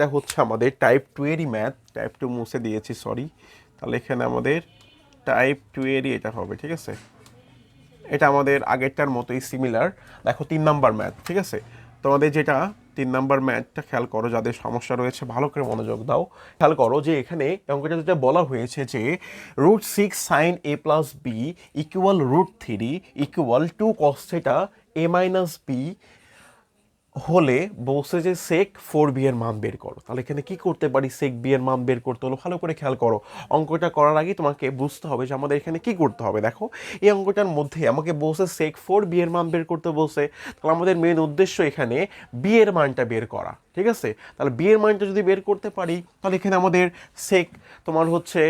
ম্যাথটা হচ্ছে আমাদের টাইপ টু এরই ম্যাথ টাইপ টু মুছে দিয়েছি সরি তাহলে এখানে আমাদের টাইপ টু এরই এটা হবে, ঠিক আছে? এটা আমাদের আগেরটার মতোই সিমিলার দেখো, তিন নাম্বার ম্যাথ ঠিক আছে? তোমাদের যেটা তিন নাম্বার ম্যাথটা খেয়াল করো, যাদের সমস্যা রয়েছে, ভালো করে মনোযোগ দাও। খেয়াল করো যে এখানে অঙ্কটা যেটা বলা হয়েছে যে root six sine A plus B equal root three equal to কস্টেটা A minus B হলে বলছে যে সেক ফোর বি এর মান বের করো। তাহলে এখানে কি করতে পারি? সেক বি এর মান বের করতে হলো। ভালো করে খেয়াল করো। অঙ্কটা করার আগে তোমাকে বুঝতে হবে যে আমাদের এখানে কি করতে হবে। দেখো, এই অঙ্কটার মধ্যে আমাকে বলছে সেক ফোর বি এর মান বের করতে বলছে। তাহলে আমাদের মেন উদ্দেশ্য এখানে বি এর মানটা বের করা। ঠিক আছে? তাহলে বিয়ের মানটা যদি বের করতে পারি, তাহলে এখানে আমাদের সেক তোমার হচ্ছে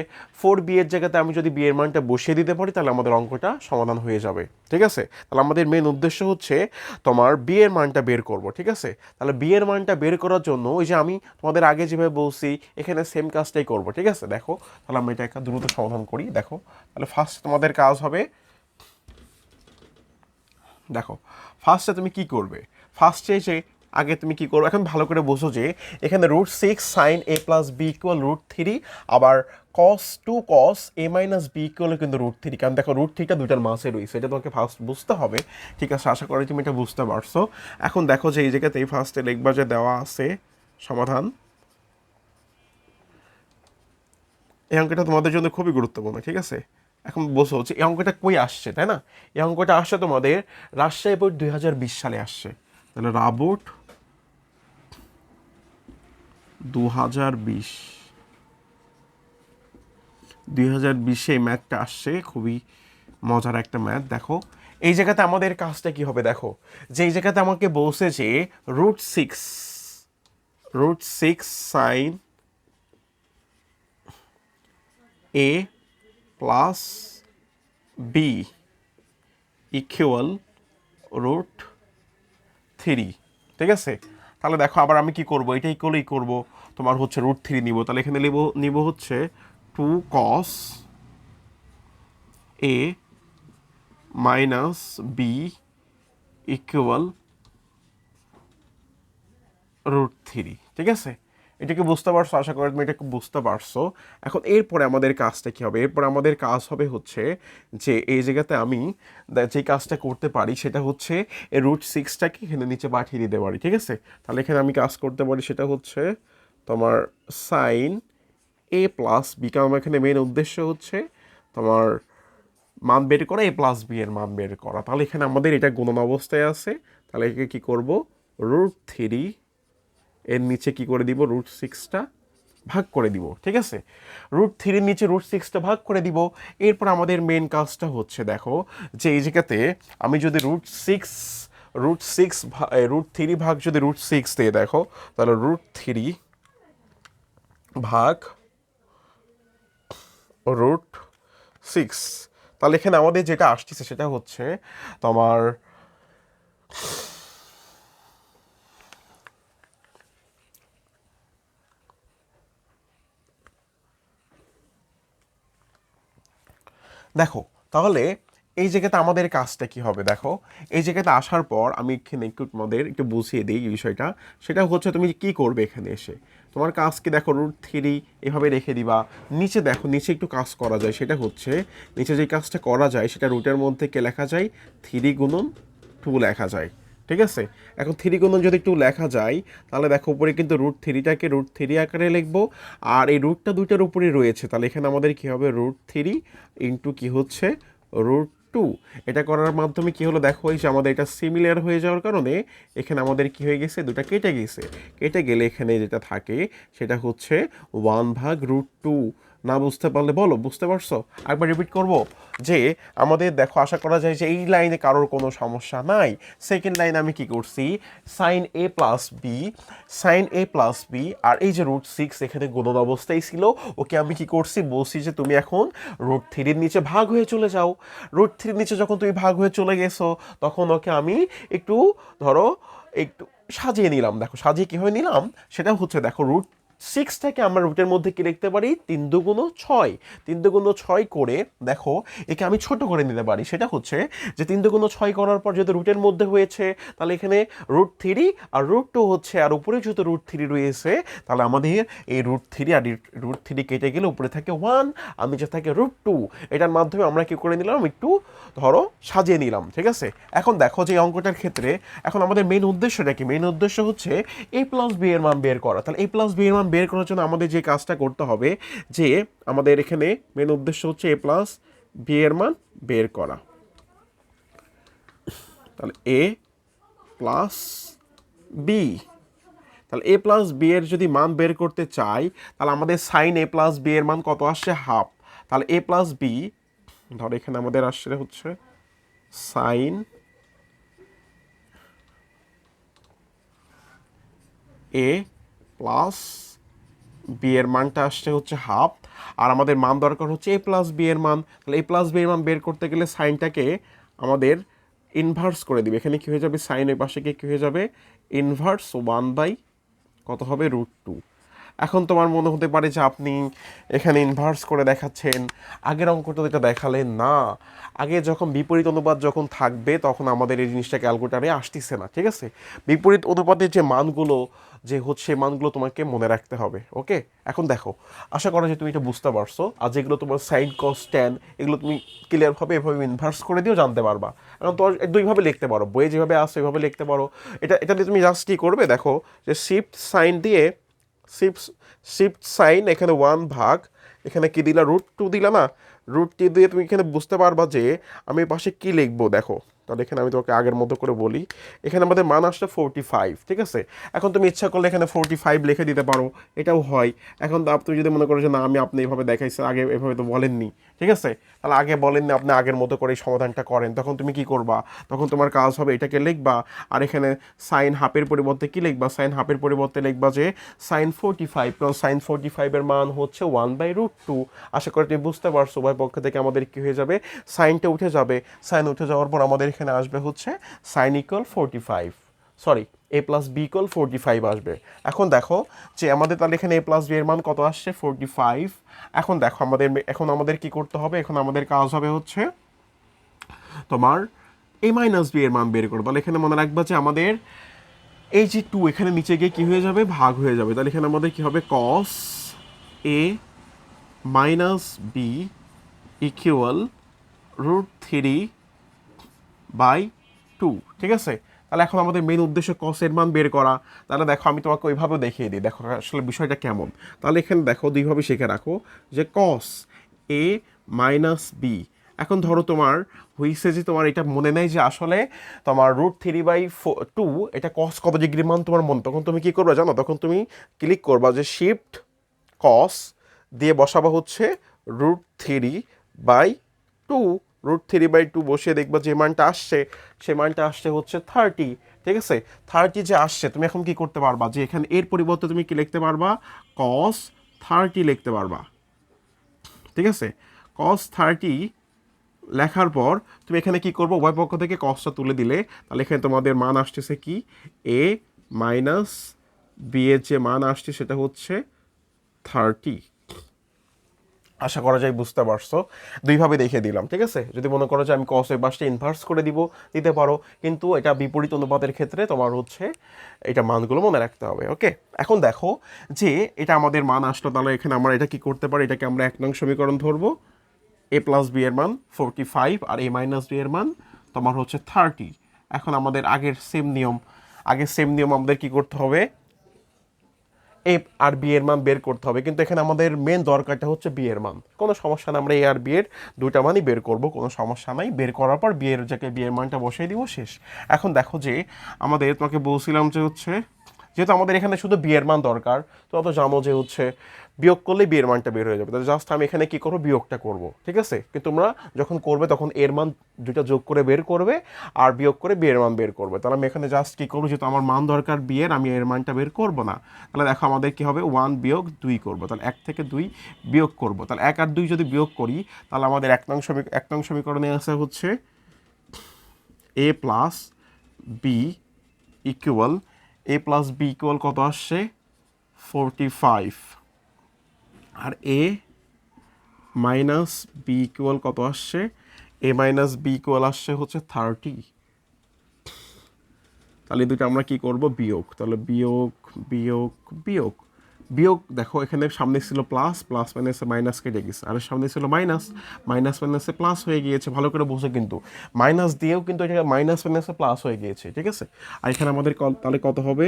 ফোর বিয়ের জায়গাতে আমি যদি বিয়ের মানটা বসিয়ে দিতে পারি, তাহলে আমাদের অঙ্কটা সমাধান হয়ে যাবে। ঠিক আছে? তাহলে আমাদের মেন উদ্দেশ্য হচ্ছে তোমার বিয়ের মানটা বের করব, ঠিক আছে? তাহলে বিয়ের মানটা বের করার জন্য ওই যে আমি তোমাদের আগে যেভাবে বলছি, এখানে সেম কাজটাই করব, ঠিক আছে? দেখো, তাহলে আমি এটা একটা দ্রুত সমাধান করি, দেখো। তাহলে ফার্স্ট তোমাদের কাজ হবে, দেখো ফার্স্টে তুমি কি করবে? ফার্স্টে যে আগে তুমি কি করবে? এখন ভালো করে বোঝো যে এখানে root six sine A plus B equal root three আবার cos two cos A minus B equal কিন্তু রুট থ্রি কারণ দেখো রুট থ্রিটা দুইটার মাসে রয়েছে, এটা তোমাকে ফার্স্ট বুঝতে হবে। ঠিক আছে, আশা করি তুমি এটা বুঝতে পারছ। এখন দেখো যে এই জায়গাতে ফার্স্টে লিখবা যে দেওয়া আছে সমাধান। এই অঙ্কটা তোমাদের জন্য খুবই গুরুত্বপূর্ণ, ঠিক আছে? এখন বসো হচ্ছে এই অঙ্কটা কই আসছে, তাই না? এই অঙ্কটা আসছে তোমাদের রাজশাহী বোর্ড দুই হাজার বিশ সালে আসছে। তাহলে রাবোর্ড দু হাজার বিশ। দুই হাজার বিশে এই ম্যাথটা আসছে, খুবই মজার একটা ম্যাথ দেখো, এই জায়গাতে আমাদের কাজটা কি হবে? দেখো যে এই জায়গাতে আমাকে বলছে যে root six root six sine A plus B equal root three, ঠিক আছে? তাহলে দেখো আবার আমি কি করব? এটাই করলেই করব। তোমার হচ্ছে রুট থ্রি নিব। তাহলে এখানে নিব নিব হচ্ছে two cos A minus B equal root three ঠিক আছে? এটাকে বুঝতে পারছ? আশা করি তুমি এটাকে বুঝতে পারছ। এখন এরপরে আমাদের কাজটা কী হবে? এরপরে আমাদের কাজ হবে হচ্ছে যে এই জায়গাতে আমি যে কাজটা করতে পারি সেটা হচ্ছে রুট সিক্সটাকে এখানে নিচে পাঠিয়ে দিতে পারি, ঠিক আছে? তাহলে এখানে আমি কাজ করতে পারি সেটা হচ্ছে তোমার সাইন এ প্লাস বি কারণ এখানে মেন উদ্দেশ্য হচ্ছে তোমার মান বের করা এ প্লাস বি এর মান বের করা। তাহলে এখানে আমাদের এটা গুণন অবস্থায় আছে। তাহলে একে কী করব? রুট থ্রি এর নিচে কি করে দিব? রুট সিক্সটা ভাগ করে দিব, ঠিক আছে? রুট থ্রির নিচে রুট সিক্সটা ভাগ করে দিব। এরপর আমাদের মেন কাজটা হচ্ছে, দেখো, যে এই জায়গাতে আমি যদি root six root six root three ভাগ যদি রুট সিক্স দিয়ে দেখো, তাহলে রুট থ্রি ভাগ রুট সিক্স তাহলে এখানে আমাদের যেটা আসতেছে সেটা হচ্ছে তোমার দেখো, তাহলে এই জায়গাতে আমাদের কাজটা কি হবে? দেখো, এই জায়গাতে আসার পর আমি এখানে একটু তোমাদের একটু বুঝিয়ে দিই এই বিষয়টা। সেটা হচ্ছে তুমি কি করবে এখানে এসে? তোমার কাজ কি দেখো রুট থ্রি এভাবে রেখে দিবা। নিচে দেখো, নিচে একটু কাজ করা যায়। সেটা হচ্ছে, নিচে যে কাজটা করা যায়, সেটা রুটের মধ্যে কে লেখা যায়? থ্রি গুণন টু লেখা যায়। ঠিক আছে? এখন থ্রি গুণন যদি একটু লেখা যায়, তাহলে দেখো উপরে কিন্তু রুট থ্রিটাকে রুট থ্রি আকারে লিখব। আর এই রুটটা দুইটার উপরে রয়েছে, তাহলে এখানে আমাদের কী হবে? রুট থ্রি ইন্টু কী হচ্ছে? রুট টু এটা করার মাধ্যমে কি হলো? দেখো এই যে আমাদের এটা সিমিলার হয়ে যাওয়ার কারণে এখানে আমাদের কি হয়ে গেছে? দুটা কেটে গেছে। কেটে গেলে এখানে যেটা থাকে, সেটা হচ্ছে ওয়ান ভাগ রুট টু না বুঝতে পারলে বলো, বুঝতে পারছ? একবার রিপিট করব যে আমাদের দেখো, আশা করা যায় যে এই লাইনে কারোর কোনো সমস্যা নাই। সেকেন্ড লাইনে আমি কি করছি? Sine A plus B sine A plus B আর এই যে রুট সিক্স এখানে গুণন অবস্থায় ছিল, ওকে আমি কি করছি? বলছি যে তুমি এখন রুট থ্রির নিচে ভাগ হয়ে চলে যাও। রুট থ্রির নিচে যখন তুমি ভাগ হয়ে চলে গেছো, তখন ওকে আমি একটু ধরো, একটু সাজিয়ে নিলাম। দেখো, সাজিয়ে কীভাবে নিলাম? সেটা হচ্ছে, দেখো রুট সিক্সটাকে আমরা রুটের মধ্যে কি লিখতে পারি? তিন দুগুণ ছয়। তিন দুগুণ ছয় করে, দেখো, একে আমি ছোট করে নিতে পারি। সেটা হচ্ছে যে তিন দুগুণ ছয় করার পর যদি রুটের মধ্যে হয়েছে, তাহলে এখানে রুট থ্রি আর রুট টু হচ্ছে, আর উপরে যেহেতু রুট থ্রি রয়েছে, তাহলে আমাদের এই রুট থ্রি আর রুট থ্রি কেটে গেলে উপরে থাকে ওয়ান আমি যে থাকে রুট টু এটার মাধ্যমে আমরা কি করে নিলাম? একটু ধরো সাজিয়ে নিলাম, ঠিক আছে? এখন দেখো যে অঙ্কটার ক্ষেত্রে, এখন আমাদের মেন উদ্দেশ্যটা কি? মেন উদ্দেশ্য হচ্ছে এ প্লাস বি এর মান বের করা। তাহলে এ প্লাস বি এর মান বের করার জন্য আমাদের যে কাজটা করতে হবে, যে আমাদের এখানে মেন উদ্দেশ্য হচ্ছে এ প্লাস বি এর মান বের করা। তাহলে এ প্লাস বি তাহলে এ প্লাস বি এর যদি মান বের করতে চাই, তাহলে আমাদের সাইন এ প্লাস বি এর মান কত আসছে? হাফ। তাহলে এ প্লাস বি ধর এখানে আমাদের আসছে হচ্ছে সাইন এ প্লাস বি এর মানটা আসছে হচ্ছে হাফ আর আমাদের মান দরকার হচ্ছে এ প্লাস বি এর মান। তাহলে এ প্লাস বি এর মান বের করতে গেলে সাইনটাকে আমাদের ইনভার্স করে দিবে। এখানে কী হয়ে যাবে? সাইন ওই পাশে কী হয়ে যাবে? ইনভার্স ওয়ান বাই কত হবে? রুট টু এখন তোমার মনে হতে পারে যে আপনি এখানে ইনভার্স করে দেখাচ্ছেন। আগের অঙ্কটা এটা দেখালেন না। আগে যখন বিপরীত অনুপাত যখন থাকবে, তখন আমাদের এই জিনিসটা ক্যালকুলেটারে আসতেছে না, ঠিক আছে? বিপরীত অনুপাতের যে মানগুলো যে হচ্ছে মানগুলো তোমাকে মনে রাখতে হবে, ওকে? এখন দেখো, আশা করা যে তুমি এটা বুঝতে পারছ, আর যেগুলো তোমার সাইন কস ট্যান এগুলো তুমি ক্লিয়ারভাবে এভাবে ইনভার্স করে দিয়েও জানতে পারবা। এখন তোমার দুইভাবে লিখতে পারো, বইয়ে যেভাবে আসছে ওইভাবে লিখতে পারো। এটা এটা দিয়ে তুমি জাস্ট কী করবে দেখো, যে শিফট সাইন দিয়ে শিফট শিফট সাইন এখানে ওয়ান ভাগ, এখানে কি দিলা? রুট টু দিলা না? রুট টু দিয়ে তুমি এখানে বুঝতে পারবা যে আমি পাশে কী লিখব দেখো। তাহলে এখানে আমি তোমাকে আগের মতো করে বলি। এখানে আমাদের মান আসছে ফোরটি ফাইভ ঠিক আছে? এখন তুমি ইচ্ছা করলে এখানে ফোরটি ফাইভ লিখে দিতে পারো, এটাও হয়। এখন তুমি যদি মনে করো যে না, আমি আপনি এভাবে দেখাইছেন আগে এভাবে তো বলেননি, ঠিক আছে? তাহলে আগে বলেননি, আপনি আগের মতো করে সমাধানটা করেন। তখন তুমি কি করবা? তখন তোমার কাজ হবে এটাকে লিখবা, আর এখানে সাইন হাফের পরিবর্তে কি লিখবা? সাইন হাফের পরিবর্তে লিখবা যে সাইন ফোরটি ফাইভ কারণ সাইন ফোরটি ফাইভের মান হচ্ছে ওয়ান বাই রুট টু আশা করি তুমি বুঝতে পারছ, উভয় পক্ষ থেকে আমাদের কি হয়ে যাবে? সাইনটা উঠে যাবে। সাইন উঠে যাওয়ার পর আমাদের এখানে আসবে হচ্ছে sine equal forty five sorry A plus B equal forty five আসবে। এখন দেখো যে আমাদের তাহলে এখানে এ প্লাস বি এর মান কত আসছে? ফোরটি ফাইভ এখন দেখো আমাদের, এখন আমাদের কি করতে হবে? এখন আমাদের কাজ হবে হচ্ছে তোমার এ মাইনাস বি এর মান বের করো। তাহলে এখানে মনে রাখবা যে আমাদের এই যে টু এখানে নিচে গিয়ে কি হয়ে যাবে? ভাগ হয়ে যাবে। তাহলে এখানে আমাদের কি হবে? Cos A minus B equal root three by two, ঠিক আছে? তাহলে এখন আমাদের মেন উদ্দেশ্য কসের মান বের করা। তাহলে দেখো, আমি তোমাকে ওইভাবে দেখিয়ে দিই। দেখো, আসলে বিষয়টা কেমন? তাহলে এখানে দেখো দুইভাবে শিখে রাখো যে কস এ মাইনাস বি এখন ধরো তোমার হইছে যে তোমার, এটা মনে নেই যে আসলে তোমার root three by four two এটা কস কত ডিগ্রি মান তোমার মন? তখন তুমি কী করবে জানো? তখন তুমি ক্লিক করবা যে শিফট কস দিয়ে বসাবা হচ্ছে root three by two root three by two বসিয়ে দেখবা যে মানটা আসছে সে মানটা আসছে হচ্ছে থার্টি ঠিক আছে? থার্টি যে আসছে, তুমি এখন কি করতে পারবা? যে এখানে এর পরিবর্তে তুমি কি লিখতে পারবা? কস থার্টি লিখতে পারবা। ঠিক আছে? কস থার্টি লেখার পর তুমি এখানে কি করব? উভয় পক্ষ থেকে কসটা তুলে দিলে, তাহলে এখানে তোমাদের মান আসতেছে কি? এ মাইনাস বি এর যে মান আসছে, সেটা হচ্ছে থার্টি আশা করা যায় বুঝতে পারছ। দুইভাবে দেখিয়ে দিলাম, ঠিক আছে? যদি মনে করো যে আমি কস এর বাসটা ইনভার্স করে দিব, দিতে পারো। কিন্তু এটা বিপরীত অনুপাতের ক্ষেত্রে তোমার হচ্ছে এটা মানগুলো মনে রাখতে হবে, ওকে? এখন দেখো যে এটা আমাদের মান আসলো, তাহলে এখানে আমরা এটা কি করতে পারি? এটাকে আমরা এক নং সমীকরণ ধরবো। এ প্লাস বি এর মান ফোরটি ফাইভ আর এ মাইনাস বি এর মান তোমার হচ্ছে থার্টি এখন আমাদের আগের সেম নিয়ম, আগের সেম নিয়ম আমাদের কি করতে হবে? এ আর বি এর মান বের করতে হবে। কিন্তু এখানে আমাদের মেন দরকারটা হচ্ছে বি এর মান। কোনো সমস্যা না আমরা এ আর বি এর দুইটা মানই বের করব। কোনো সমস্যা নাই, বের করার পর বি এর জায়গায় বি এর মানটা বসিয়ে দিব, শেষ। এখন দেখো যে, আমাদের তোমাকে বলছিলাম যে হচ্ছে যেহেতু আমাদের এখানে শুধু বিয়ের মান দরকার, তো অত জানো যে হচ্ছে বিয়োগ করলে বিয়ের মানটা বের হয়ে যাবে। তাহলে জাস্ট আমি এখানে কী করব? বিয়োগটা করব, ঠিক আছে? কিন্তু তোমরা যখন করবে তখন এর মান দুইটা যোগ করে বের করবে আর বিয়োগ করে বিয়ের মান বের করবে। তাহলে আমি এখানে জাস্ট কী করব? যেহেতু আমার মান দরকার বিয়ের, আমি এর মানটা বের করব না। তাহলে দেখো আমাদের কী হবে? ওয়ান বিয়োগ দুই করব। তাহলে এক থেকে দুই বিয়োগ করব। তাহলে এক আর দুই যদি বিয়োগ করি, তাহলে আমাদের এক নং সমী এক নং সমীকরণে আসে হচ্ছে A plus B equal A plus B equal কত আসছে? ফোরটি ফাইভ আর এ মাইনাস বি ইকুয়াল কত আসছে? এ মাইনাস বি ইকুয়াল আসছে হচ্ছে থার্টি তাহলে দুটো আমরা কি করব? বিয়োগ। তাহলে বিয়োগ বিয়োগ বিয়োগ। বিয়োগ, দেখো, এখানে সামনে ছিল প্লাস প্লাস মাইনাসে মাইনাস কেটে গেছে। আর সামনে ছিল মাইনাস মাইনাস মাইনাসে প্লাস হয়ে গিয়েছে, ভালো করে বোঝো কিন্তু। মাইনাস দিয়েও কিন্তু এটা মাইনাস মাইনাসে প্লাস হয়ে গিয়েছে, ঠিক আছে? আর এখানে আমাদের তাহলে কত হবে?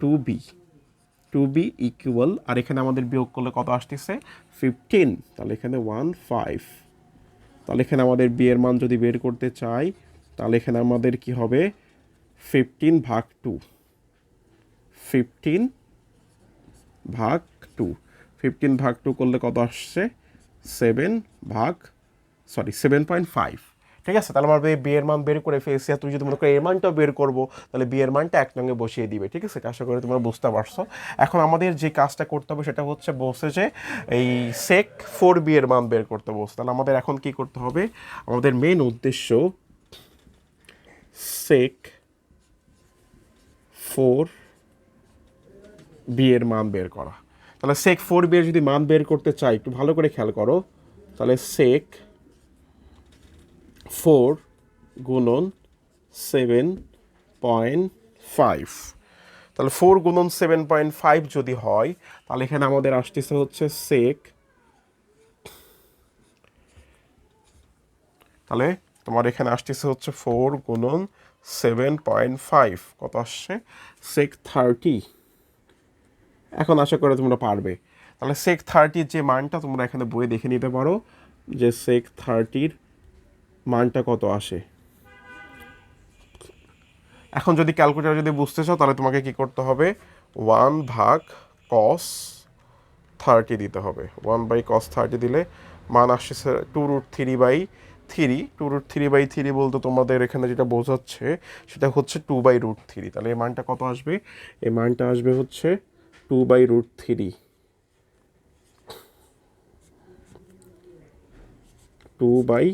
Two B two B equal আর এখানে আমাদের বিয়োগ করলে কত আসতেছে? ফিফটিন তাহলে এখানে ওয়ান ফাইভ তাহলে এখানে আমাদের বিয়ের মান যদি বের করতে চাই, তাহলে এখানে আমাদের কি হবে? ফিফটিন ভাগ টু ফিফটিন ভাগ টু ফিফটিন ভাগ টু করলে কত আসছে? সেভেন ভাগ সরি সেভেন পয়েন্ট ফাইভ ঠিক আছে, তাহলে আমরা বি এর মান বের করে ফেলছি, আর তুমি যদি মনে করো এর মানটাও বের করব, তাহলে বি এর মানটা এক সঙ্গে বসিয়ে দিবে, ঠিক আছে? আশা করি তোমরা বুঝতে পারছ। এখন আমাদের যে কাজটা করতে হবে, সেটা হচ্ছে বলছে যে এই সেক ফোর বি এর মান বের করতে বলছে তাহলে আমাদের এখন কি করতে হবে? আমাদের মেন উদ্দেশ্য সেক ফোর বি এর মান বের করা। তাহলে সেক ফোর বি এর যদি মান বের করতে চাই, একটু ভালো করে খেয়াল করো। তাহলে সেক ফোর গুণন সেভেন পয়েন্ট ফাইভ তাহলে ফোর গুণন সেভেন পয়েন্ট ফাইভ যদি হয়, তাহলে এখানে আমাদের আসতেছে হচ্ছে সেক তাহলে তোমার এখানে আসতেছে হচ্ছে ফোর গুণন সেভেন পয়েন্ট ফাইভ কত আসছে? সেক থার্টি এখন আশা করে তোমরা পারবে। তাহলে সেক থার্টির যে মানটা তোমরা এখানে বইয়ে দেখে নিতে পারো যে সেক থার্টির মানটা কত আসে। এখন যদি ক্যালকুলেটার যদি বুঝতে চাও, তাহলে তোমাকে কি করতে হবে? ওয়ান ভাগ কস থার্টি দিতে হবে। ওয়ান বাই কস থার্টি দিলে মান আসছে two root three by three two root three by three বলতে তোমাদের এখানে যেটা বোঝাচ্ছে, সেটা হচ্ছে টু বাই রুট থ্রি তাহলে এই মানটা কত আসবে? এই মানটা আসবে হচ্ছে two by root three two by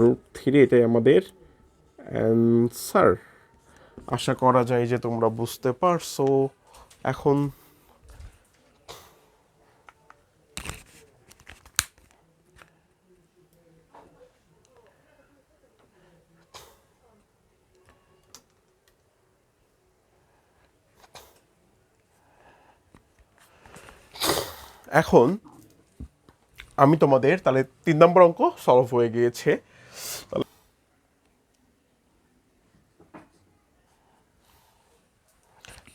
root three এটাই আমাদের অ্যান্সার আশা করা যায় যে তোমরা বুঝতে পারছ। এখন এখন আমি তোমাদের তাহলে তিন নম্বর অঙ্ক সলভ হয়ে গিয়েছে।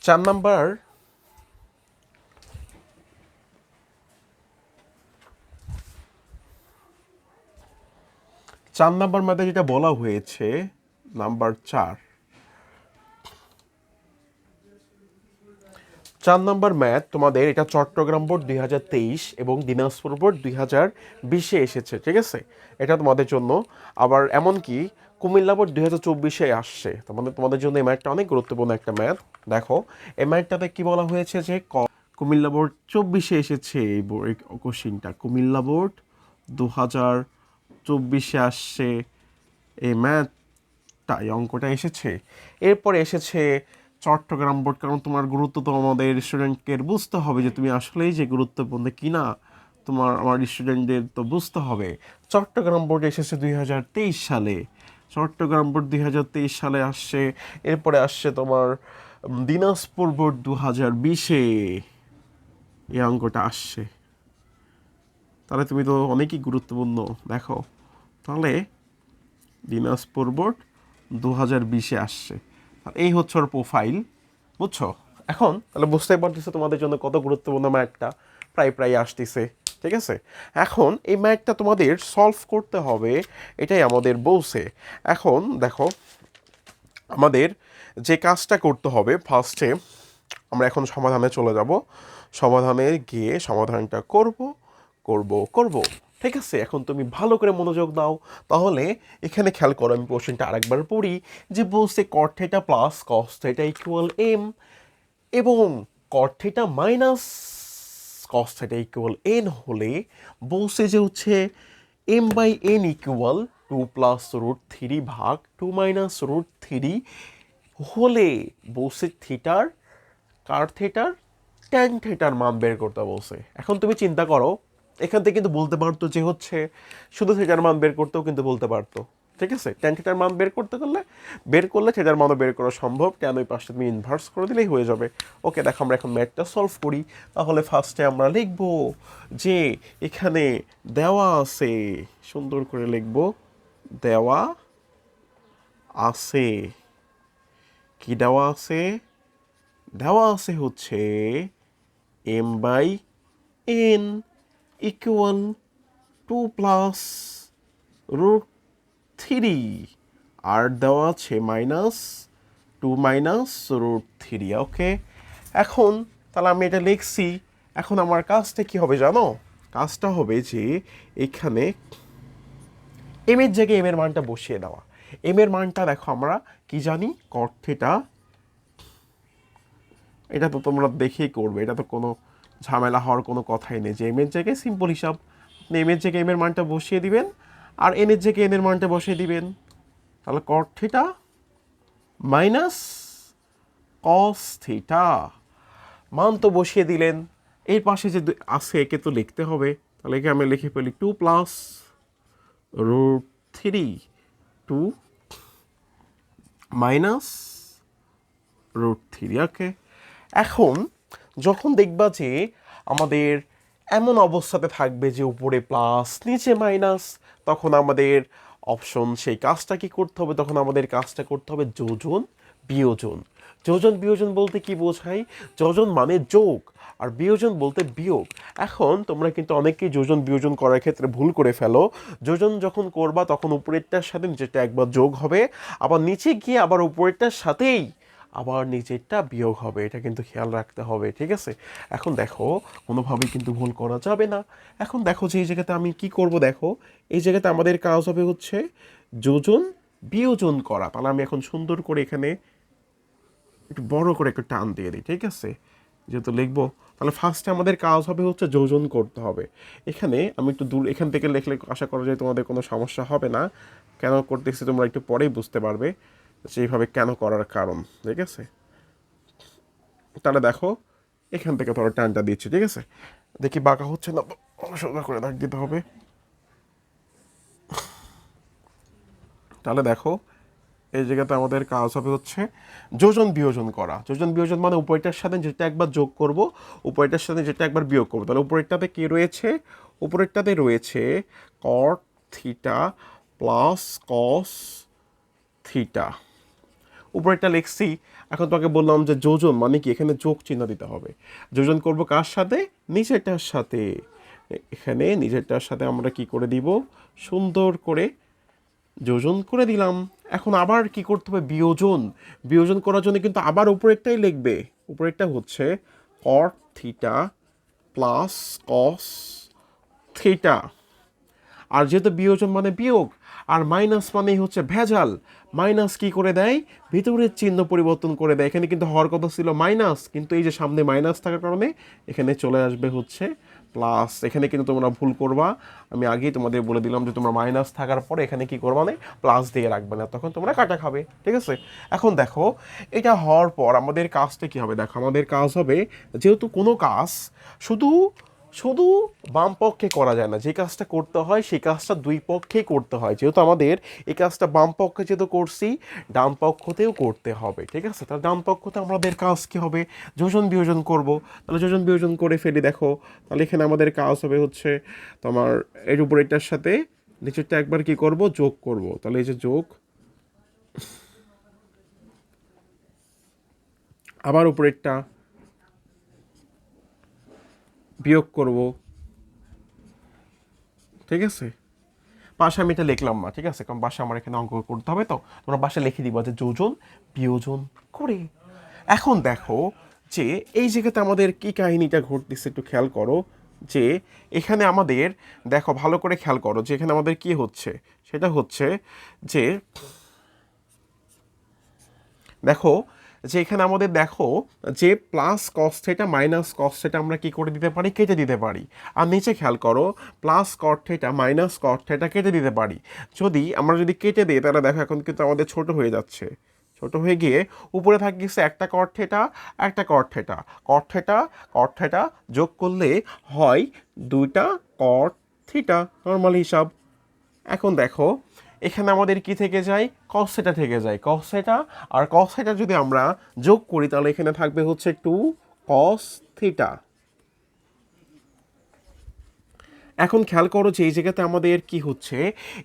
চার নাম্বার চার নাম্বার ম্যাথে যেটা বলা হয়েছে, নাম্বার চার। চার নম্বর ম্যাথ তোমাদের, এটা চট্টগ্রাম বোর্ড দুই হাজার তেইশ এবং দিনাজপুর বোর্ড দুই হাজার বিশে এসেছে, ঠিক আছে? এটা তোমাদের জন্য। আবার এমনকি কুমিল্লা বোর্ড দুই হাজার চব্বিশে আসছে। তোমাদের তোমাদের জন্য এই ম্যাথটা অনেক গুরুত্বপূর্ণ একটা ম্যাথ। দেখো, এই ম্যাথটাতে কী বলা হয়েছে যে ক কুমিল্লা বোর্ড চব্বিশে এসেছে এই বো- এই কোশ্চিনটা। কুমিল্লা বোর্ড দু হাজার চব্বিশে আসছে এই ম্যাথটা এই অঙ্কটা এসেছে। এরপরে এসেছে চট্টগ্রাম বোর্ড কারণ তোমার গুরুত্ব তো আমাদের স্টুডেন্টকে বুঝতে হবে যে তুমি আসলেই যে গুরুত্বপূর্ণ কি না তোমার, আমার স্টুডেন্টদের তো বুঝতে হবে। চট্টগ্রাম বোর্ড এসেছে দুই হাজার তেইশ সালে। চট্টগ্রাম বোর্ড দুই হাজার তেইশ সালে আসছে, এরপরে আসছে তোমার দিনাজপুর বোর্ড দু হাজার বিশে। এই অঙ্কটা আসছে। তাহলে তুমি তো অনেকই গুরুত্বপূর্ণ, দেখো। তাহলে দিনাজপুর বোর্ড দু হাজার বিশে আসছে। এই হচ্ছে ওর প্রোফাইল বুঝছ? এখন তাহলে বুঝতেই পারতেছো তোমাদের জন্য কত গুরুত্বপূর্ণ ম্যাথটা প্রায় প্রায় আসতেছে, ঠিক আছে? এখন এই ম্যাথটা তোমাদের সলভ করতে হবে, এটাই আমাদের বলছে। এখন দেখো, আমাদের যে কাজটা করতে হবে ফার্স্টে আমরা এখন সমাধানে চলে যাব। সমাধানে গিয়ে সমাধানটা করব করব করব। ঠিক আছে, এখন তুমি ভালো করে মনোযোগ দাও। তাহলে এখানে খেয়াল করো, আমি কোশ্চেনটা আরেকবার পড়ি। যে বলছে cot theta plus cos theta equal M এবং cot theta minus cos theta equal N হলে বলছে যে হচ্ছে M by N equal two plus root three ভাগ টু মাইনাস রুট থ্রি হলে বলছে থিটার কার থিটার ট্যান থিটার মান বের করতে বলছে। এখন তুমি চিন্তা করো এখান থেকে কিন্তু বলতে পারতো যে হচ্ছে, শুধু থিটার মান বের করতেও কিন্তু বলতে পারতো। ঠিক আছে? ট্যান থিটার মান বের করতে করলে? বের করলে থিটার মানও বের করা সম্ভব ট্যান ওই পাশটা তুমি ইনভার্স করে দিলেই হয়ে যাবে। ওকে, দেখো আমরা এখন ম্যাথটা সলভ করি। তাহলে ফার্স্টে আমরা লিখব যে এখানে দেওয়া আছে, সুন্দর করে লিখব, দেওয়া আছে। কি দেওয়া আছে? দেওয়া আছে হচ্ছে M by N equal two plus root three আর দেওয়া আছে minus two minus root three okay এখন তাহলে আমি এটা লিখছি। এখন আমার কাজটা কি হবে জানো? কাজটা হবে যে এখানে এম এর জায়গায় এম এর মানটা বসিয়ে দেওয়া। এম এর মানটা দেখো আমরা কি জানি? কট থিটা এটা তো তোমরা দেখেই করবে, এটা তো কোনো ঝামেলা হওয়ার কোনো কথাই নেই। যে এম এর জায়গায় সিম্পল হিসাব। আপনি এম এর জায়গায় এম এর মানটা বসিয়ে দিবেন আর এন এর জায়গায় এনের মানটা বসিয়ে দিবেন। তাহলে cot theta minus cos theta মান তো বসিয়ে দিলেন। এর পাশে যে আছে, একে তো লিখতে হবে। তাহলে একে আমি লিখে ফেলি two plus root three two minus root three okay এখন যখন দেখবা যে আমাদের এমন অবস্থাতে থাকবে যে উপরে প্লাস নিচে মাইনাস তখন আমাদের অপশন সেই কাজটা কি করতে হবে? তখন আমাদের কাজটা করতে হবে যোজন, বিয়োজন। যোজন, বিয়োজন বলতে কি বোঝায়? যোজন মানে যোগ আর বিয়োজন বলতে বিয়োগ। এখন তোমরা কিন্তু অনেকেই যোজন, বিয়োজন করার ক্ষেত্রে ভুল করে ফেলো। যোজন যখন করবা তখন উপরেরটার সাথে নিচেরটা একবার যোগ হবে। আবার নিচে গিয়ে আবার উপরেরটার সাথেই আবার নিচেরটা বিয়োগ হবে, এটা কিন্তু খেয়াল রাখতে হবে, ঠিক আছে? এখন দেখো, কোনোভাবেই কিন্তু ভুল করা যাবে না। এখন দেখো যে এই জায়গাতে আমি কি করব দেখো? এই জায়গাতে আমাদের কাজ হবে হচ্ছে যোজন, বিয়োজন করা। তাহলে আমি এখন সুন্দর করে এখানে একটু বড় করে একটু টান দিয়ে দিই, ঠিক আছে? যেহেতু লিখব, তাহলে ফার্স্টে আমাদের কাজ হবে হচ্ছে যোজন করতে হবে। এখানে আমি একটু দূর, এখান থেকে লিখলে আশা করা যায় তোমাদের কোনো সমস্যা হবে না। কেন করতেছি তোমরা একটু পরেই বুঝতে পারবে। যে এইভাবে কেন করার কারণ, ঠিক আছে? তাহলে দেখো, এখান থেকে ধরো টানটা দিচ্ছি, ঠিক আছে? দেখি বাঁকা হচ্ছে না, সোজা করে দাগ দিতে হবে। তাহলে দেখো, এই জায়গাতে আমাদের কাজ হবে হচ্ছে যোজন বিয়োজন করা। যোজন বিয়োজন মানে উপরেটার সাথে যেটা একবার যোগ করব উপরেটার সাথে যেটা একবার বিয়োগ করব। তাহলে উপরেরটাতে কি রয়েছে? উপরেরটাতে রয়েছে cot theta plus cos theta উপরেরটা লিখছি, এখন তোমাকে বললাম যে যোজন মানে কি? এখানে যোগ চিহ্ন দিতে হবে। যোজন করব কার সাথে? নিজেরটার সাথে। এখানে নিজেরটার সাথে আমরা কি করে দিব? সুন্দর করে যোজন করে দিলাম। এখন আবার কি করতে হবে? বিয়োজন। বিয়োজন করার জন্য কিন্তু আবার উপরেরটাই লিখবে। উপরেরটা হচ্ছে cot theta plus cos theta আর যেহেতু বিয়োজন মানে বিয়োগ, আর মাইনাস মানেই হচ্ছে ভেজাল মাইনাস কি করে দেয়? ভিতরের চিহ্ন পরিবর্তন করে দেয়। এখানে কিন্তু হওয়ার কথা ছিল মাইনাস, কিন্তু এই যে সামনে মাইনাস থাকার কারণে এখানে চলে আসবে হচ্ছে প্লাস। এখানে কিন্তু তোমরা ভুল করবা। আমি আগেই তোমাদের বলে দিলাম যে তোমরা মাইনাস থাকার পরে এখানে কি করবা? না প্লাস দিয়ে রাখবে না। তখন তোমরা কাটা খাবে। ঠিক আছে? এখন দেখো, এটা হওয়ার পর আমাদের কাজটা কি হবে? দেখো, আমাদের কাজ হবে, যেহেতু কোনো কাজ শুধু শুধু বাম পক্ষে করা যায় না, যে কাজটা করতে হয় সেই কাজটা দুই পক্ষেই করতে হয়। যেহেতু আমাদের এই কাজটা বাম পক্ষে যেহেতু করছি, ডান পক্ষতেও করতে হবে, ঠিক আছে? তাহলে ডান পক্ষতে আমাদের কাজ কি হবে? যোজন বিয়োজন করব। তাহলে যোজন বিয়োজন করে ফেলি, দেখো। তাহলে এখানে আমাদের কাজ হবে হচ্ছে তোমার এর উপরেরটার সাথে নিচেরটা একবার কি করব? যোগ করব। তাহলে এই যে যোগ, আবার উপরেরটা বিয়োগ করব। ঠিক আছে? পাশে আমি এটা লিখলাম না, ঠিক আছে? কারণ বাসা আমার এখানে অঙ্ক করতে হবে তো। তোমরা বাসা লিখে দিবা যে যোজন, বিয়োজন করে। এখন দেখো যে এই জায়গাতে আমাদের কি কাহিনীটা ঘটতেছে একটু খেয়াল করো যে এখানে আমাদের, দেখো ভালো করে খেয়াল করো যে এখানে আমাদের কি হচ্ছে? সেটা হচ্ছে যে, দেখো যে এখানে আমাদের দেখো যে plus cos theta minus cos theta আমরা কি করে দিতে পারি? কেটে দিতে পারি। আর নিচে খেয়াল করো plus cot theta minus cot theta কেটে দিতে পারি। যদি আমরা যদি কেটে দিই, তাহলে দেখো এখন কিন্তু আমাদের ছোট হয়ে যাচ্ছে। ছোট হয়ে গিয়ে উপরে থাকছে একটা কট থেটা একটা cot theta cot theta cot theta যোগ করলে হয় দুইটা কট থিটা নর্মাল হিসাব। এখন দেখো এখানে আমাদের কি থেকে যায়? কস সেটা থেকে যায়। কস সেটা আর কস সেটা যদি আমরা যোগ করি, তাহলে এখানে থাকবে হচ্ছে টু কস থিটা এখন খেয়াল করো যে এই জায়গাতে আমাদের কি হচ্ছে?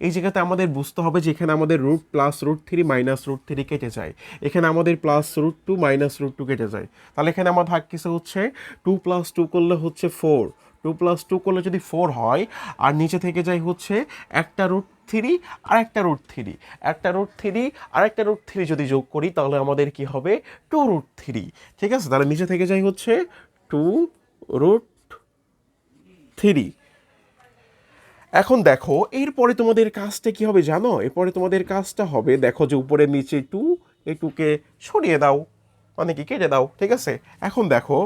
এই জায়গাতে আমাদের বুঝতে হবে যে এখানে আমাদের root plus root three minus root three কেটে যায়। এখানে আমাদের plus root two minus root two কেটে যায়। তাহলে এখানে আমার ভাগ কিছু হচ্ছে? টু প্লাস টু করলে হচ্ছে ফোর টু প্লাস টু করলে যদি ফোর হয়, আর নিচে থেকে যায় হচ্ছে একটা রুট থ্রি আর একটা রুট থ্রি একটা রুট থ্রি আর একটা রুট থ্রি যদি যোগ করি, তাহলে আমাদের কি হবে? টু রুট থ্রি ঠিক আছে? তাহলে নিচে থেকে যাই হচ্ছে টু রুট থ্রি এখন দেখো, এরপরে তোমাদের কাজটা কি হবে জানো? এরপরে তোমাদের কাজটা হবে, দেখো যে উপরে নিচে টু এই টুকে সরিয়ে দাও। মানে কি কেটে দাও, ঠিক আছে? এখন দেখো,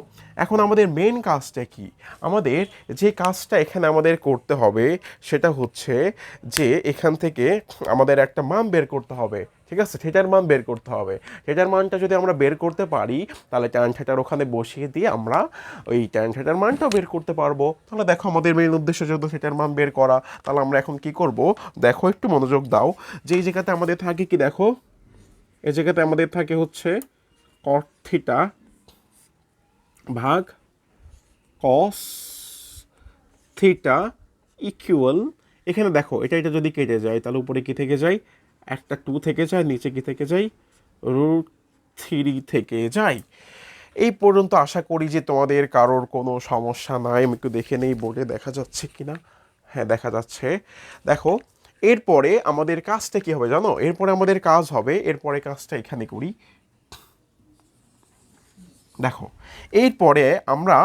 এখন আমাদের মেন কাজটা কি? আমাদের যে কাজটা এখানে আমাদের করতে হবে, সেটা হচ্ছে যে এখান থেকে আমাদের একটা মান বের করতে হবে, ঠিক আছে? থিটার মান বের করতে হবে। থিটার মানটা যদি আমরা বের করতে পারি, তাহলে ট্যান থিটার ওখানে বসিয়ে দিয়ে আমরা ওই ট্যান থিটার মানটাও বের করতে পারব। তাহলে দেখো, আমাদের মেন উদ্দেশ্য যেহেতু থিটার মান বের করা, তাহলে আমরা এখন কি করব? দেখো, একটু মনোযোগ দাও। যে এই জায়গাতে আমাদের থাকে কি দেখো? এই জায়গাতে আমাদের থাকে হচ্ছে কট থিটা ভাগ কস থিটা ইকুয়াল এখানে দেখো, এটা এটা যদি কেটে যায়, তাহলে উপরে কি থেকে যায়? একটা টু থেকে যায়, নিচে কি থেকে যায়? রুট থ্রি থেকে যায়। এই পর্যন্ত আশা করি যে তোমাদের কারোর কোনো সমস্যা নাই। আমি একটু দেখে নেই, বোর্ডে দেখা যাচ্ছে কি না হ্যাঁ দেখা যাচ্ছে। দেখো, এরপরে আমাদের কাজটা কি হবে জানো? এরপরে আমাদের কাজ হবে, এরপরে কাজটা এখানে করি। দেখো, এরপরে আমরা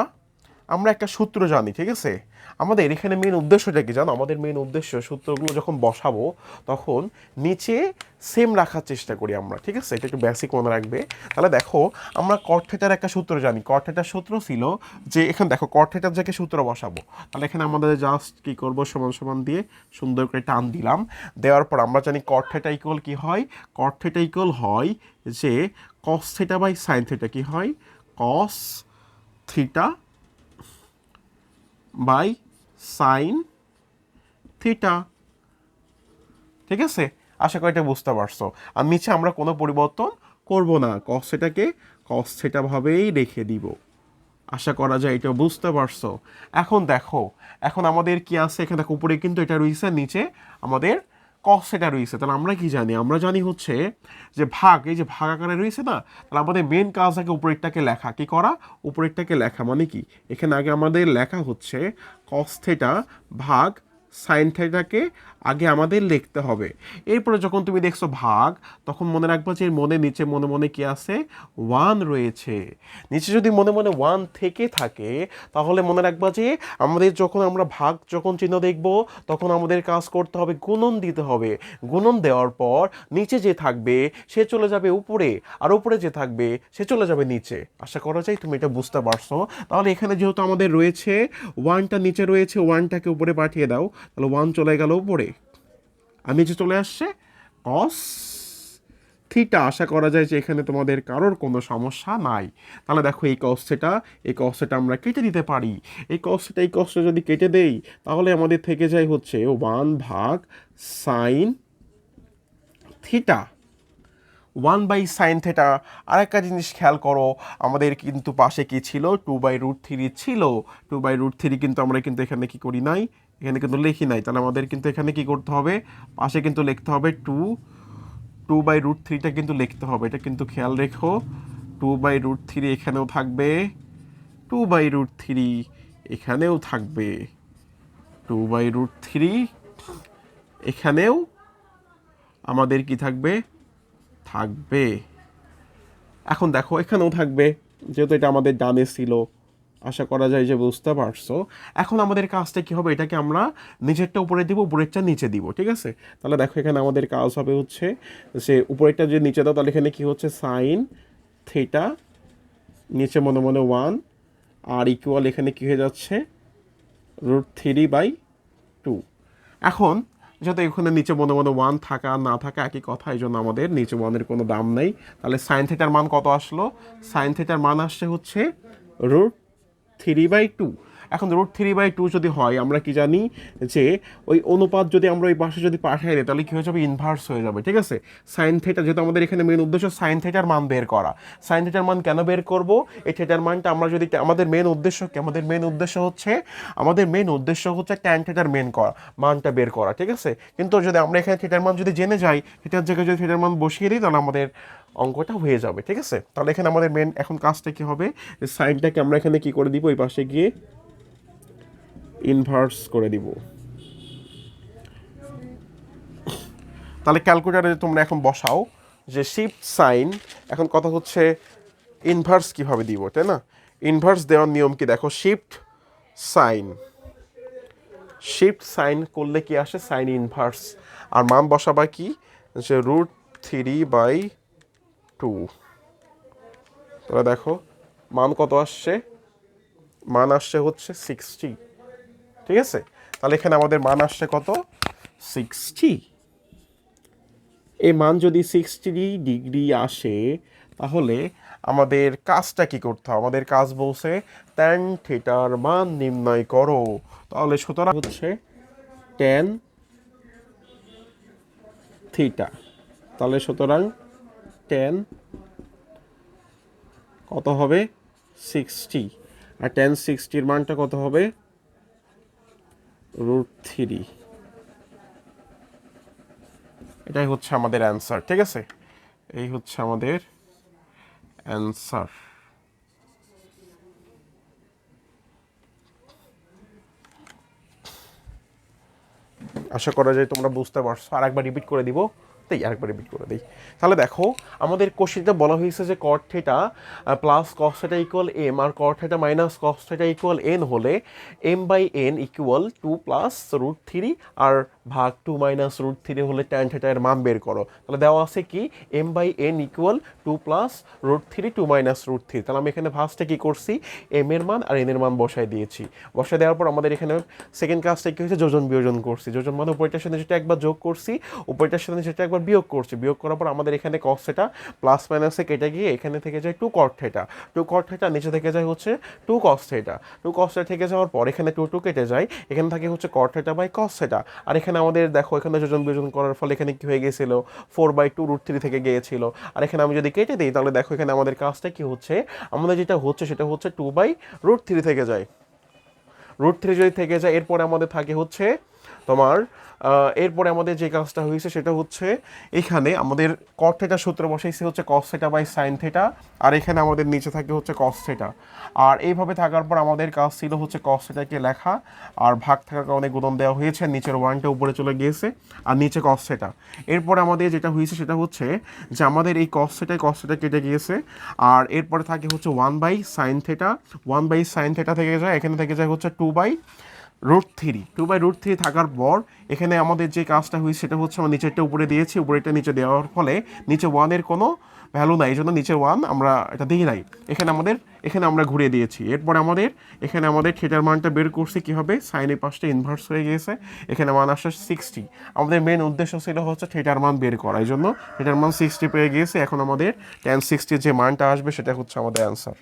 আমরা একটা সূত্র জানি, ঠিক আছে? আমাদের এখানে মেন উদ্দেশ্যটা কি জানো? আমাদের মেন উদ্দেশ্য সূত্রগুলো যখন বসাবো, তখন নিচে সেম রাখার চেষ্টা করি আমরা, ঠিক আছে? এটা একটু বেসিক মনে রাখবে। তাহলে দেখো, আমরা কর্থেটার একটা সূত্র জানি। কর্থেটার সূত্র ছিল যে, এখানে দেখো কর্থেটার জায়গায় সূত্র বসাবো। তাহলে এখানে আমাদের জাস্ট কি করব? সমান সমান দিয়ে সুন্দর করে টান দিলাম। দেওয়ার পর আমরা জানি কর্থেটা ইকুয়াল কি হয়? কর্থেটা ইকুয়াল হয় যে cos theta by sine theta কি হয়? Cos theta by sine theta ঠিক আছে? আশা করি এটা বুঝতে পারছ। আর নিচে আমরা কোনো পরিবর্তন করব না। কস সেটাকে কস সেটাভাবেই রেখে দিব। আশা করা যায় এটা বুঝতে পারছ। এখন দেখো, এখন আমাদের কি আছে? এখানে দেখো, উপরে কিন্তু এটা রয়েছে, নিচে আমাদের কস রয়েছে। তাহলে আমরা কি জানি? আমরা জানি হচ্ছে যে ভাগ, এই যে ভাগ আকারে রয়েছে না, তাহলে আমাদের মেন কাজ আগে উপরেরটাকে লেখা। কি করা? উপরেরটাকে লেখা মানে কি? এখানে আগে আমাদের লেখা হচ্ছে কস থেটা ভাগ সাইন থেটাকে আগে আমাদের লিখতে হবে। এরপরে যখন তুমি দেখছ ভাগ, তখন মনে রাখবা যে মনে নিচে মনে মনে কি আছে? ওয়ান রয়েছে। নিচে যদি মনে মনে ওয়ান থেকে থাকে, তাহলে মনে রাখবা যে আমাদের যখন আমরা ভাগ যখন চিহ্ন দেখব, তখন আমাদের কাজ করতে হবে গুণন দিতে হবে। গুণন দেওয়ার পর নিচে যে থাকবে, সে চলে যাবে উপরে। আর উপরে যে থাকবে, সে চলে যাবে নিচে। আশা করা যায় তুমি এটা বুঝতে পারছ? তাহলে এখানে যেহেতু আমাদের রয়েছে ওয়ানটা নিচে রয়েছে ওয়ানটাকে উপরে পাঠিয়ে দাও। তাহলে ওয়ান চলে গেল উপরে। আর নিচে চলে আসছে কস থিটা আশা করা যায় যে এখানে তোমাদের কারোর কোনো সমস্যা নাই। তাহলে দেখো এই কস্টেটা এই কস্টেটা আমরা কেটে দিতে পারি। এই কস্টটা এই কষ্ট যদি কেটে দেই, তাহলে আমাদের থেকে যায় হচ্ছে ওয়ান ভাগ sine theta one by sine theta আর একটা জিনিস খেয়াল করো, আমাদের কিন্তু পাশে কি ছিল? টু বাই রুট থ্রি ছিল। টু বাই রুট থ্রি কিন্তু আমরা কিন্তু এখানে কি করি নাই? এখানে কিন্তু লিখি নাই। তাহলে আমাদের কিন্তু এখানে কি করতে হবে? পাশে কিন্তু লিখতে হবে টু টু বাই রুট থ্রিটা কিন্তু লিখতে হবে। এটা কিন্তু খেয়াল রেখো। টু বাই রুট থ্রি এখানেও থাকবে। টু বাই রুট থ্রি এখানেও থাকবে। টু বাই রুট থ্রি এখানেও আমাদের কি থাকবে? থাকবে। এখন দেখো, এখানেও থাকবে। যেহেতু এটা আমাদের ডানে ছিল। আশা করা যায় যে বুঝতে পারছ। এখন আমাদের কাজটা কি হবে? এটাকে আমরা নিচেরটা উপরে দিব, উপরেরটা নিচে দিব, ঠিক আছে? তাহলে দেখো এখানে আমাদের কাজ হবে হচ্ছে সে উপরেরটা যে নিচে দাও, তাহলে এখানে কি হচ্ছে? সাইন থিটা নিচে মনে মনে ওয়ান আর ইকুয়াল এখানে কি হয়ে যাচ্ছে? রুট থ্রি বাই টু এখন, যাতে এখানে নিচে মনে মনে ওয়ান থাকা, না থাকা একই কথা, এই জন্য আমাদের নিচে ওয়ানের কোনো দাম নেই। তাহলে সাইন থিটার মান কত আসলো? সাইন থিটার মান আসছে হচ্ছে রুট থ্রি বাই টু। এখন রুট থ্রি বাই টু যদি হয়, আমরা কি জানি যে ওই অনুপাত যদি আমরা ওই পাশে যদি পাঠাই দিই, তাহলে কী হয়ে যাবে? ইনভার্স হয়ে যাবে, ঠিক আছে? সাইন থেটা যেহেতু আমাদের এখানে মেন উদ্দেশ্য সাইন থেটার মান বের করা। সাইন থেটার মান কেন বের করব? এই থেটার মানটা আমরা যদি আমাদের মেন উদ্দেশ্য কি? আমাদের মেন উদ্দেশ্য হচ্ছে আমাদের মেন উদ্দেশ্য হচ্ছে ট্যান থেটার মেন করা মানটা বের করা, ঠিক আছে? কিন্তু যদি আমরা এখানে থেটার মান যদি জেনে যাই থেটার জায়গায় যদি থেটার মান বসিয়ে দিই, তাহলে আমাদের অঙ্কটা হয়ে যাবে, ঠিক আছে? তাহলে এখানে আমাদের মেন এখন কাজটা কি হবে? সাইনটাকে আমরা এখানে কি করে দিব? ওই পাশে গিয়ে ইনভার্স করে দিব। তাহলে ক্যালকুলেটারে তোমরা এখন বসাও যে শিফট সাইন এখন কথা হচ্ছে ইনভার্স কীভাবে দিব, তাই না? ইনভার্স দেওয়ার নিয়ম কি? দেখো শিফট সাইন শিফট সাইন করলে কি আসে? সাইন ইনভার্স আর মান বসাবা কি? যে রুট থ্রি বাই টু তোরা দেখো, মান কত আসছে? মান আসছে হচ্ছে সিক্সটি ঠিক আছে? তাহলে এখানে আমাদের মান আসছে কত? সিক্সটি এই মান যদি সিক্সটি ডিগ্রি আসে, তাহলে আমাদের কাজটা কি করতে হবে? আমাদের কাজ বলছে ট্যান থিটার মান নির্ণয় করো। তাহলে সুতরাং হচ্ছে টেন থিটা তাহলে সুতরাং টেন, কত হবে? সিক্সটি। আর টেন সিক্সটির মানটা কত হবে? Root three. এটাই হচ্ছে আমাদের অ্যান্সার, ঠিক আছে? এই হচ্ছে আমাদের অ্যান্সার। আশা করা যায় তোমরা বুঝতে পারছ। আর একবার রিপিট করে দিব। তাই আরেকবার রিপিট করে দিই। তাহলে দেখো, আমাদের কোশ্চেনটা বলা হয়েছে যে cot theta plus cos theta equal M আর cot theta minus cos theta equal N হলে M by N equal two plus root three আর ভাগ টু মাইনাস রুট থ্রি হলে ট্যান থেটা এর মান বের করো। তাহলে দেওয়া আছে কি? M by N equal two plus root three two minus root three তাহলে আমি এখানে ফার্স্টে কী করছি? এম এর মান আর এন এর মান বসায় দিয়েছি। বসায় দেওয়ার পর আমাদের এখানে সেকেন্ড কাজটা কী হয়েছে? যোজন বিয়োজন করছি। যোজন মানে উপরটার সাথে যেটা একবার যোগ করছি, উপরটার সাথে যেটা একবার বিয়োগ করছি। বিয়োগ করার পর আমাদের এখানে কস প্লাস মাইনাসে কেটে গিয়ে এখানে থেকে যায় two cot theta two cot theta নিচে থেকে যায় হচ্ছে টু কস টু কস থেকে যাওয়ার পর এখানে টু টু কেটে যায়। এখানে থাকে হচ্ছে কট থেটা বাই কস আর এখানে আমাদের দেখো, এখানে যোজন বিয়োজন করার ফলে এখানে কি হয়ে গিয়েছিল four by two root three থেকে গিয়েছিল। আর এখানে আমি যদি কেটে দিই, তাহলে দেখো এখানে আমাদের কাজটা কি হচ্ছে? আমাদের যেটা হচ্ছে, সেটা হচ্ছে টু বাই রুট থ্রি থেকে যায়। রুট থ্রি যদি থেকে যায়, এরপরে আমাদের থাকে হচ্ছে তোমার এরপরে আমাদের যে কাজটা হয়েছে সেটা হচ্ছে এখানে আমাদের কট সূত্র বসাইছে হচ্ছে cos theta by sine theta আর এখানে আমাদের নিচে থাকে হচ্ছে কস থেটা আর এইভাবে থাকার পর আমাদের কাজ ছিল হচ্ছে কস থেটাকে লেখা, আর ভাগ থাকার কারণে গুণন দেওয়া হয়েছে, নিচের ওয়ানটা উপরে চলে গিয়েছে, আর নিচে কস থেটা এরপরে আমাদের যেটা হয়েছে সেটা হচ্ছে যে আমাদের এই কস থেটায় কেটে গিয়েছে, আর এরপরে থাকে হচ্ছে one by sine theta one by sine theta থেকে যায়, এখানে থেকে যায় হচ্ছে two by root three two by root three থাকার পর এখানে আমাদের যে কাজটা হয়েছে সেটা হচ্ছে আমরা নিচেরটা উপরে দিয়েছি উপরেরটা নিচে দেওয়ার ফলে নিচে ওয়ানের কোনো ভ্যালু নাই, এই জন্য নিচে ওয়ান আমরা এটা দিই নাই। এখানে আমাদের, এখানে আমরা ঘুরিয়ে দিয়েছি। এরপরে আমাদের, এখানে আমাদের থিটার মানটা বের করছি কী হবে? সাইনের পাশটা ইনভার্স হয়ে গিয়েছে। এখানে মান আসছে সিক্সটি আমাদের মেন উদ্দেশ্য ছিল হচ্ছে থিটার মান বের করা, এই জন্য থিটার মান সিক্সটি পেয়ে গিয়েছে। এখন আমাদের টেন সিক্সটির যে মানটা আসবে সেটা হচ্ছে আমাদের অ্যান্সার